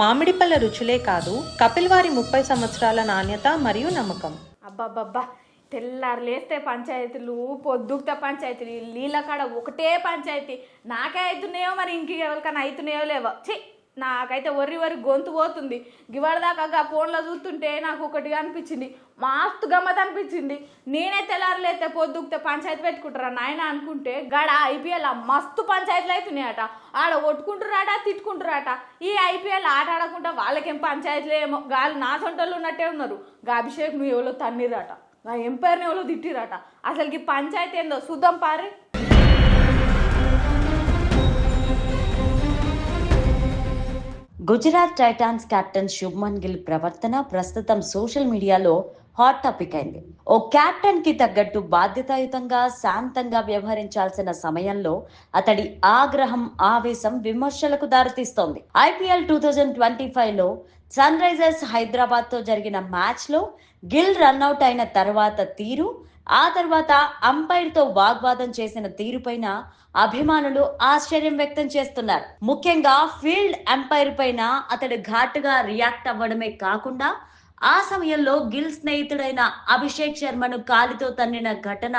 మామిడి పళ్ళ రుచులే కాదు కపిల్ వారి ముప్పై సంవత్సరాల నాణ్యత మరియు నమ్మకం. అబ్బాబ్బా తెల్లారు లేస్తే పంచాయతీలు పొద్దుగుతా పంచాయతీలు నీళ్ళ కాడ ఒకటే పంచాయతీ. నాకే అవుతున్నాయో మరి ఇంక ఎవరికైనా అవుతున్నాయో లేవో. ఛీ! నాకైతే ఒర్రి వరి గొంతు పోతుంది. గివాడదాకా ఫోన్లో చూస్తుంటే నాకు ఒకటిగా అనిపించింది. మస్తు గమ్మత్ అనిపించింది. నేనే తెల్లారు పొద్దుకితే పంచాయతీ పెట్టుకుంటారా నాయన అనుకుంటే గడ ఐపీఎల్ మస్తు పంచాయతీలు అవుతున్నాయట ఆడ కొట్టుకుంటురాట తిట్టుకుంటురాట ఈ ఐపీఎల్ ఆట ఆడకుండా వాళ్ళకేం పంచాయతీలు ఏమో. గాలి నా సొంటలు ఉన్నట్టే ఉన్నారు. గా అభిషేక్ నువ్వు ఎవరో తన్నిరట నా ఎంపైర్ని ఎవరో తిట్టిరాట అసలుకి పంచాయతీ ఏందో చూద్దాం పారి. గుజరాత్ టైటాన్స్ కెప్టెన్ శుభ్మన్ గిల్ ప్రవర్తన ప్రస్తుతం సోషల్ మీడియాలో హాట్ టాపిక్ అయింది. ఓ క్యాప్టెన్కి తగ్గట్టు బాధ్యతాయుతంగా శాంతంగా వ్యవహరించాల్సిన సమయంలో అతడి ఆగ్రహం ఆవేశం విమర్శలకు దారితీస్తోంది. ఐపీఎల్ టూ థౌజండ్ ట్వంటీ ఫైవ్లో సన్ రైజర్స్ హైదరాబాద్తో జరిగిన మ్యాచ్లో గిల్ రన్అట్ అయిన తర్వాత తీరు ఆ తర్వాత అంపైర్తో వాగ్వాదం చేసిన తీరుపైన అభిమానులు ఆశ్చర్యం వ్యక్తం చేస్తున్నారు. ముఖ్యంగా ఫీల్డ్ అంపైర్ పైన అతడు ఘాటుగా రియాక్ట్ అవ్వడమే కాకుండా ఆ సమయంలో గిల్ స్నేహితుడైన అభిషేక్ శర్మను కాలితో తన్నిన ఘటన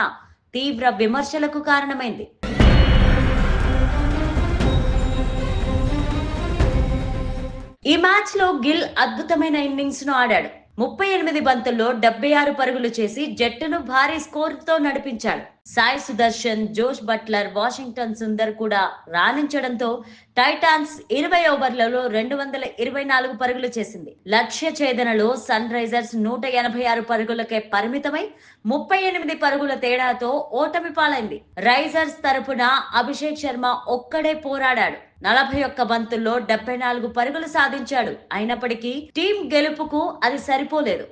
తీవ్ర విమర్శలకు కారణమైంది. ఈ మ్యాచ్లో గిల్ అద్భుతమైన ఇన్నింగ్స్ను ఆడాడు. ముప్పై ఎనిమిది బంతుల్లో డెబ్బై ఆరు పరుగులు చేసి జట్టును భారీ స్కోరుతో నడిపించాడు. సాయి సుదర్శన్ జోష్ బట్లర్ వాషింగ్టన్ సుందర్ కూడా రాణించడంతో టైటాన్స్ ఇరవై ఓవర్లలో రెండు వందల ఇరవై నాలుగు పరుగులు చేసింది. లక్ష్య ఛేదనలో సన్ రైజర్స్ నూట ఎనభై ఆరు పరుగులకే పరిమితమై ముప్పై ఎనిమిది పరుగుల తేడాతో ఓటమి పాలైంది. రైజర్స్ తరపున అభిషేక్ శర్మ ఒక్కడే పోరాడాడు. నలభై ఒక్క బంతుల్లో డెబ్బై నాలుగు పరుగులు సాధించాడు. అయినప్పటికీ టీం గెలుపుకు అది సరిపోలేదు.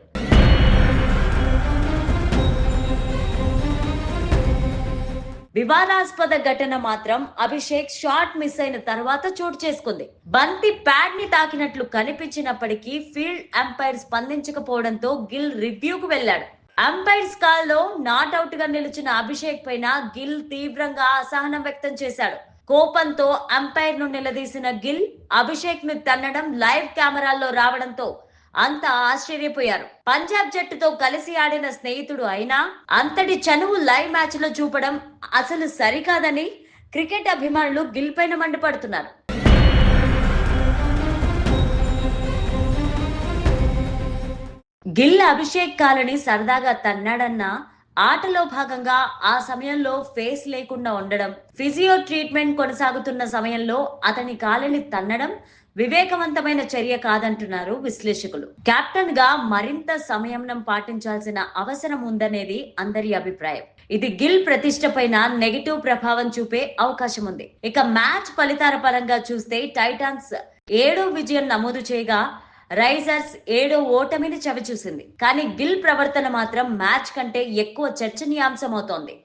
వివాదాస్పద ఘటన మాత్రం అభిషేక్ షాట్ మిస్ అయిన తర్వాత చోటు చేసుకుంది. బంతి ప్యాడ్ని తాకినట్లు కనిపించినప్పటికీ ఫీల్డ్ అంపైర్ స్పందించకపోవడంతో గిల్ రివ్యూకు వెళ్ళాడు. అంపైర్స్ కాల్లో నాట్అవుట్గా నిలిచిన అభిషేక్ పైన గిల్ తీవ్రంగా అసహనం వ్యక్తం చేశాడు. కోపంతో అంపైర్ను నిలదీసిన గిల్ అభిషేక్ను తన్నడం లైవ్ కెమెరాల్లో రావడంతో అంతా ఆశ్చర్యపోయారు. పంజాబ్ జట్టుతో కలిసి ఆడిన స్నేహితుడు అయినా అంతటి చనువు లైవ్ మ్యాచ్లో చూపడం అసలు సరికాదని క్రికెట్ అభిమానులు గిల్ పైన మండిపడుతున్నారు. గిల్ అభిషేక్ కాలని సరదాగా తన్నాడన్న ఆటలో భాగంగా ఆ సమయంలో ఫేస్ లేకుండా ఉండడం ఫిజియో ట్రీట్మెంట్ కొనసాగుతున్న సమయంలో అతని కాలిని తన్నడం వివేకవంతమైన చర్య కాదంటున్నారు విశ్లేషకులు. కెప్టెన్గా మరింత సంయమనం పాటించాల్సిన అవసరం ఉందనేది అందరి అభిప్రాయం. ఇది గిల్ ప్రతిష్ట పైన నెగిటివ్ ప్రభావం చూపే అవకాశం ఉంది. ఇక మ్యాచ్ ఫలితాల పరంగా చూస్తే టైటాన్స్ ఏడో విజయం నమోదు చేయగా రైజర్స్ ఏడో ఓటమిని చవిచూసింది. కానీ గిల్ ప్రవర్తన మాత్రం మ్యాచ్ కంటే ఎక్కువ చర్చనీయాంశమవుతోంది.